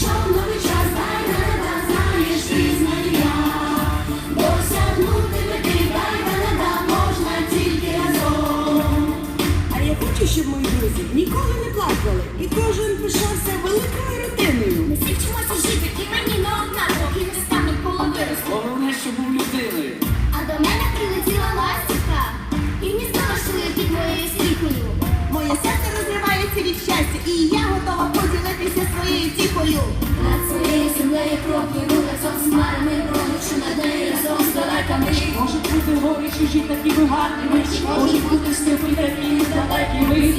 Щоб мої друзі ніколи не плакали, і кожен пишався великою родиною. Ми всі жити, і мені не однаково, і не стануть половину. Головне, що був людиною. А до мене прилетіла ластівка, і не знала, що я під моєю стрікою. Моє серце розривається від щастя, і я тихою. Над своєю землею прокину разом з марами бронючи над нею разом з далеками. Можуть бути горі чужі, такі ви гарні Можуть бути степи такі далекі ми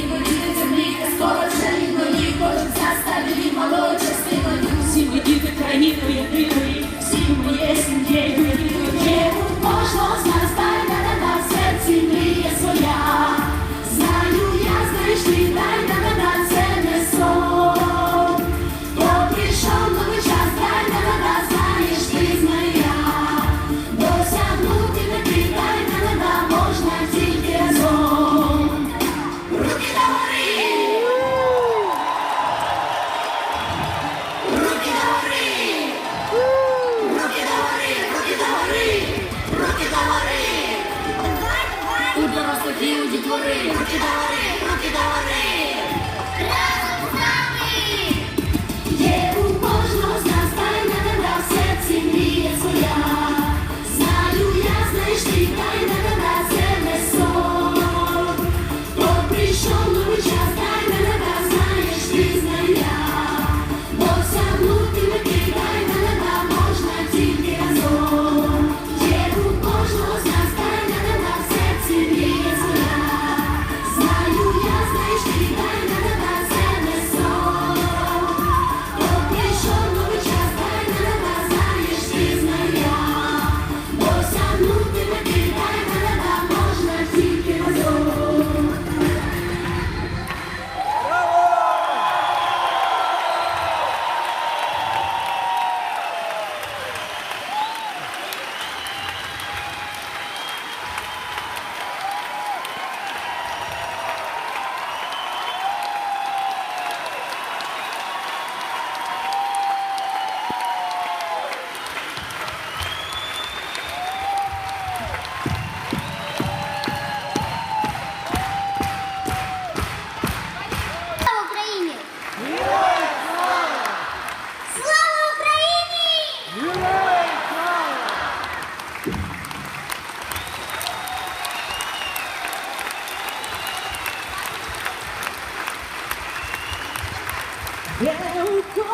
Руки у дітвори, руки догори, руки догори.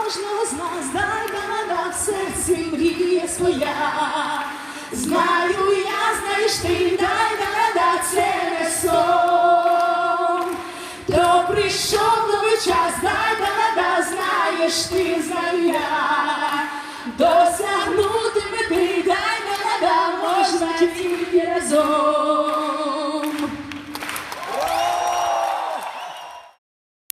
кожного з нас дайдана в серці мріє своя. Знаю я, знаєш ти, дайдана, це не сон. То прийшов новий час, дайдана, знаєш ти, знаю я.